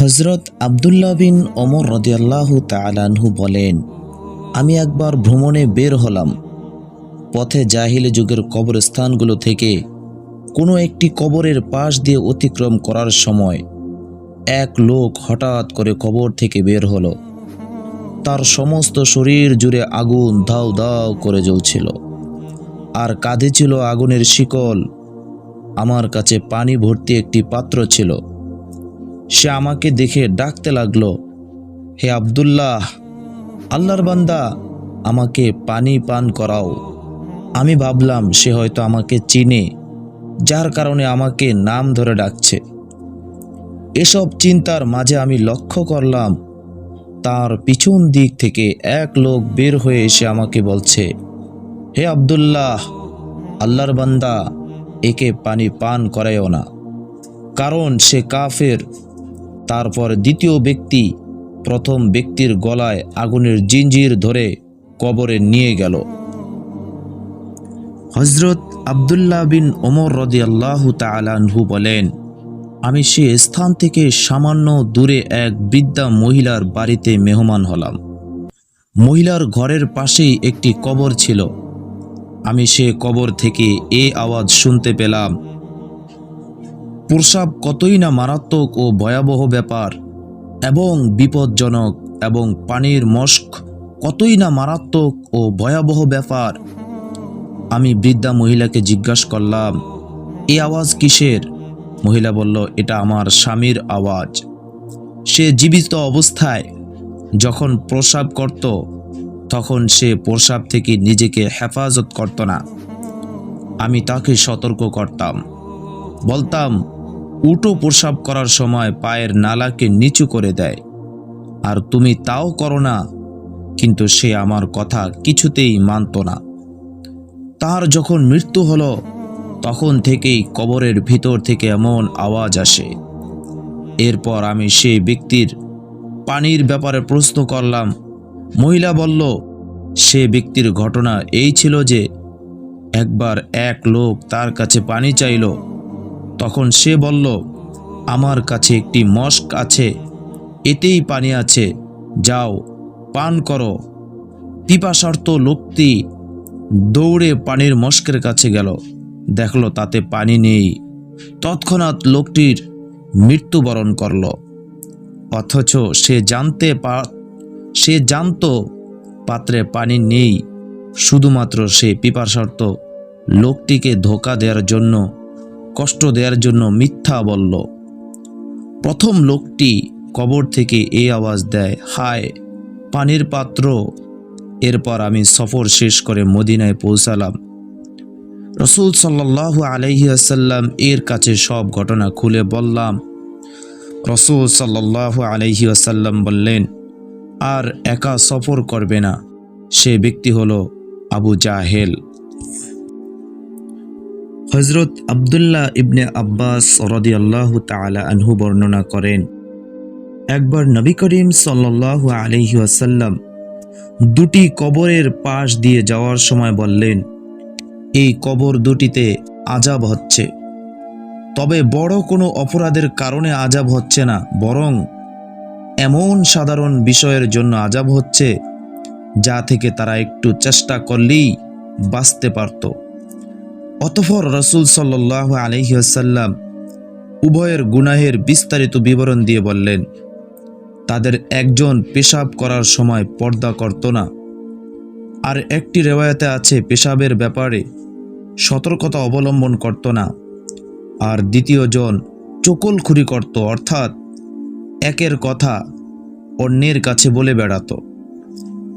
হজরত আবদুল্লাহ বিন অমর রদিয়াল্লাহু তালানহু বলেন, আমি একবার ভ্রমণে বের হলাম। পথে জাহিলি যুগের কবরস্থানগুলো থেকে কোনো একটি কবরের পাশ দিয়ে অতিক্রম করার সময় এক লোক হঠাৎ করে কবর থেকে বের হলো। তার সমস্ত শরীর জুড়ে আগুন দাউ দাউ করে জ্বলছিল। আর কাঁধে ছিল আগুনের শিকল। আমার কাছে পানি ভর্তি একটি পাত্র ছিল। সে আমাকে দেখে ডাকতে লাগল, হে আবদুল্লাহ, আল্লাহর বান্দা, আমাকে পানি পান করাও। আমি ভাবলাম, সে হয়তো আমাকে চিনে, যার কারণে আমাকে নাম ধরে ডাকছে। এসব চিন্তার মাঝে আমি লক্ষ্য করলাম, তার পিছন দিক থেকে এক লোক বের হয়ে এসে আমাকে বলছে, হে আব্দুল্লাহ, আল্লাহর বান্দা, একে পানি পান করায়ও না, কারণ সে কাফের। তারপর দ্বিতীয় ব্যক্তি প্রথম ব্যক্তির গলায় আগুনের জিঞ্জির ধরে কবরে নিয়ে গেল। হজরত আবদুল্লাহ বিন ওমর রদি আল্লাহ তালানহু বলেন, আমি সে স্থান থেকে সামান্য দূরে এক বৃদ্ধা মহিলার বাড়িতে মেহমান হলাম। মহিলার ঘরের পাশেই একটি কবর ছিল। আমি সে কবর থেকে এ আওয়াজ শুনতে পেলাম প্রসাব কতই না মারাত্মক ও ভয়াবহ ব্যাপার, এবং বিপজ্জনক, এবং পানির মস্ক কতই না মারাত্মক ও ভয়াবহ ব্যাপার। আমি বৃদ্ধা মহিলাকে জিজ্ঞাসা করলাম, এ আওয়াজ কিসের? মহিলা বলল, এটা আমার স্বামীর আওয়াজ। সে জীবিত অবস্থায় যখন প্রসাব করত, তখন সে প্রসাব থেকে নিজেকে হেফাজত করত না। আমি তাকে সতর্ক করতাম। বলতাম উটো প্রসাব করার সময় পায়ের নালাকে নিচু করে দেয়। আর তুমি তাও করো না, কিন্তু সে আমার কথা কিছুতেই মানত না। তার যখন মৃত্যু হলো, তখন থেকেই কবরের ভিতর থেকে এমন আওয়াজ আসে। এরপর আমি সেই ব্যক্তির পানির ব্যাপারে প্রশ্ন করলাম। মহিলা বলল, সে ব্যক্তির ঘটনা এই ছিল যে একবার এক লোক তার কাছে পানি চাইল। তখন সে বলল, আমার কাছে একটি মস্ক আছে, এতেই পানি আছে, যাও, পান করো। পিপাসার্থ লোকটি দৌড়ে পানির মস্কের কাছে গেল, দেখল তাতে পানি নেই। তৎক্ষণাৎ লোকটির মৃত্যুবরণ করল। অথচ সে জানতে পা, সে জানত পাত্রে পানি নেই, শুধুমাত্র সে পিপাসার্থ লোকটিকে ধোকা দেওয়ার জন্য কষ্ট দেওয়ার জন্য মিথ্যা বলল। প্রথম লোকটি কবর থেকে এই আওয়াজ দেয়, হায়, পানির পাত্র। এরপর আমি সফর শেষ করে মদিনায় পৌঁছালাম। রসুল সাল্লাহ আলহি আসাল্লাম এর কাছে সব ঘটনা খুলে বললাম। রসুল সাল্লাহ আলহি আসাল্লাম বললেন, আর একা সফর করবে না। সে ব্যক্তি হলো আবু জাহেল। হজরত আবদুল্লাহ ইবনে আব্বাস রদি আল্লাহ তালা আনহু বর্ণনা করেন, একবার নবী করিম সাল্লাহ আলহি আসাল্লাম দুটি কবরের পাশ দিয়ে যাওয়ার সময় বললেন, এই কবর দুটিতে আজাব হচ্ছে। তবে বড় কোনো অপরাধের কারণে আজাব হচ্ছে না, বরং এমন সাধারণ বিষয়ের জন্য আজাব হচ্ছে যা থেকে তারা একটু চেষ্টা করলেই বাঁচতে পারত। অতফর রসুল সাল্লাহ আলহিহাসাল্লাম উভয়ের গুনাহের বিস্তারিত বিবরণ দিয়ে বললেন, তাদের একজন পেশাব করার সময় পর্দা করত না। আর একটি রেওয়ায়তে আছে, পেশাবের ব্যাপারে সতর্কতা অবলম্বন করত না। আর দ্বিতীয়জন চকলখুরি করত, অর্থাৎ একের কথা অন্যের কাছে বলে বেড়াত।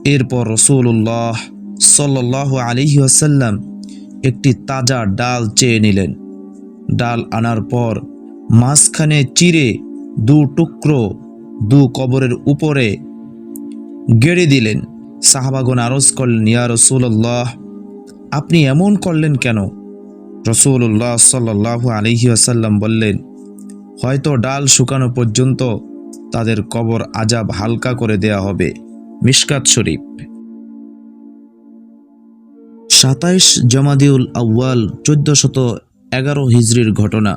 এরপর রসুল্লাহ সাল্লাহ আলিহি আসাল্লাম একটি তাজা ডাল চেয়ে নিলেন। ডাল আনার পর মাঝখানে চিরে দু টুকরো দু কবরের উপরে গেড়ে দিলেন। সাহাবাগন আরজ করলেন, ইয়া রসুল্লাহ আপনি এমন করলেন কেন? রসুল্লাহ সাল্লাহ আলহি আসাল্লাম বললেন, হয়তো ডাল শুকানো পর্যন্ত তাদের কবর আজাব হালকা করে দেয়া হবে। মিশকাত শরীফ। সাতাইশ জমাদিউল আউয়াল চোদ্দ শত এগারো হিজড়ির ঘটনা।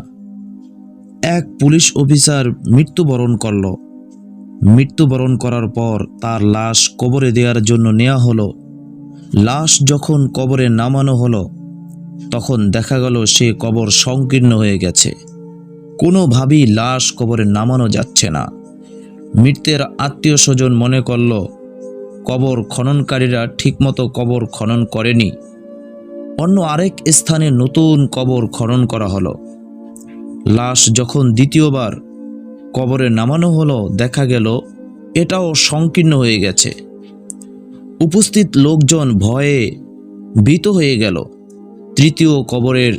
এক পুলিশ অফিসার মৃত্যুবরণ করল। মৃত্যুবরণ করার পর তার লাশ কবরে দেওয়ার জন্য নেওয়া হলো। লাশ যখন কবরে নামানো হলো, তখন দেখা গেল সে কবর সংকীর্ণ হয়ে গেছে। কোনোভাবেই লাশ কবরে নামানো যাচ্ছে না। মৃতের আত্মীয় স্বজন মনে করল, কবর খননকারীরা ঠিকমতো কবর খনন করেনি। অন্য আরেক স্থানে নতুন কবর খনন করা হলো। লাশ যখন দ্বিতীয়বার কবরে নামানো হলো, দেখা গেল এটাও সংকীর্ণ হয়ে গেছে। উপস্থিত লোকজন ভয়ে ভীত হয়ে গেল। তৃতীয় কবরের,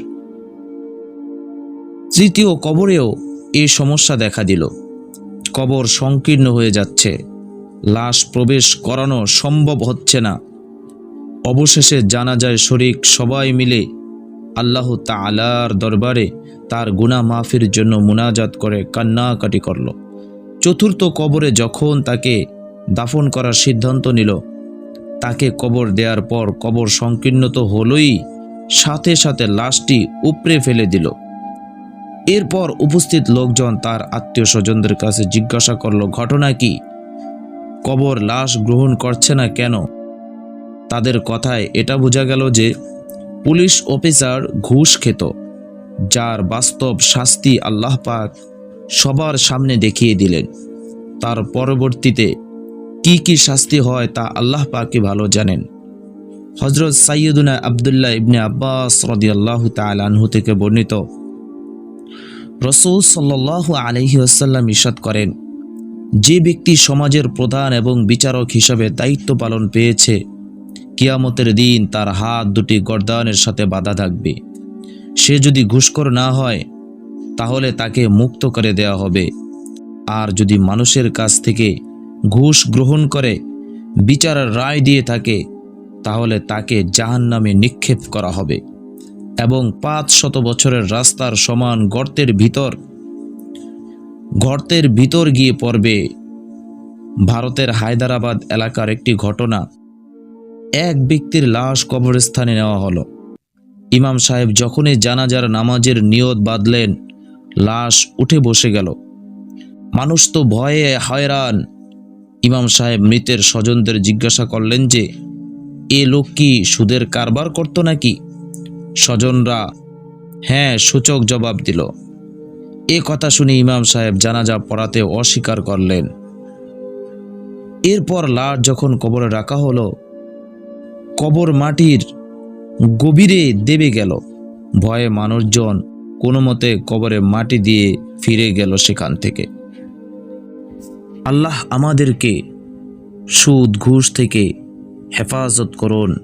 তৃতীয় কবরেও এই সমস্যা দেখা দিল। কবর সংকীর্ণ হয়ে যাচ্ছে। লাশ প্রবেশ করানো সম্ভব হচ্ছে না। অবশেষে জানা যায় শরিক সবাই মিলে আল্লাহ তালার দরবারে তার গুনাহ মাফির জন্য মুনাজাত করে কান্নাকাটি করল। চতুর্থ কবরে যখন তাকে দাফন করার সিদ্ধান্ত নিল, তাকে কবর দেওয়ার পর কবর সংকীর্ণ তো হলই সাথে সাথে লাশটি উপড়ে ফেলে দিল। এরপর উপস্থিত লোকজন তার আত্মীয় স্বজনদের কাছে জিজ্ঞাসা করল, ঘটনা কি? কবর লাশ গ্রহণ করছে না কেন? তাদের কথায় এটা বোঝা গেল যে পুলিশ অফিসার ঘুষ খেত, যার বাস্তব শাস্তি আল্লাহ পাক সবার সামনে দেখিয়ে দিলেন। তার পরবর্তীতে কি কি শাস্তি হয় তা আল্লাহ পাকই ভালো জানেন। হজরত সাইয়দুনা আবদুল্লাহ ইবনে আব্বাস রদি রদিয়াল্লাহ তালানহু থেকে বর্ণিত, রসুল সাল্লাহ আলহি আসাল্লাম ইসাদ করেন, যে ব্যক্তি সমাজের প্রধান এবং বিচারক হিসাবে দায়িত্ব পালন পেয়েছে কিয়ামতের দিন তার হাত দুটি গর্দানের সাথে বাধা থাকবে। সে যদি ঘুষখোর না হয়, তাহলে তাকে মুক্ত করে দেওয়া হবে। আর যদি মানুষের কাছ থেকে ঘুষ গ্রহণ করে, বিচারের রায় দিয়ে থাকে, তাহলে তাকে জাহান নামে নিক্ষেপ করা হবে। এবং পাঁচ শত বছরের রাস্তার সমান গর্তের ভিতর গর্তের ভিতর গিয়ে পড়বে। ভারতের হায়দ্রাবাদ এলাকার একটি ঘটনা। এক ব্যক্তির লাশ কবরস্থানে নেওয়া হলো। ইমাম সাহেব যখনই জানাজার নামাজের নিয়ত বাঁধলেন, লাশ উঠে বসে গেল। মানুষ তো ভয়ে হয়রান। ইমাম সাহেব মৃতের স্বজনদের জিজ্ঞাসা করলেন যে, এ লোক কি সুদের কারবার করত নাকি? স্বজনরা হ্যাঁ সূচক জবাব দিল। এ কথা শুনে ইমাম সাহেব জানাজা পড়াতে অস্বীকার করলেন। এরপর লাশ যখন কবরে রাখা হলো কবর মাটির গভীরে দেবে গেল। ভয়ে মানুষজন কোনো মতে কবরে মাটি দিয়ে ফিরে গেল সেখান থেকে। আল্লাহ আমাদেরকে সুদ, ঘুষ থেকে হেফাজত করুন।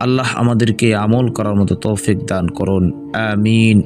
আল্লাহ আমাদেরকে আমল করার মতো তৌফিক দান করুন। আমিন।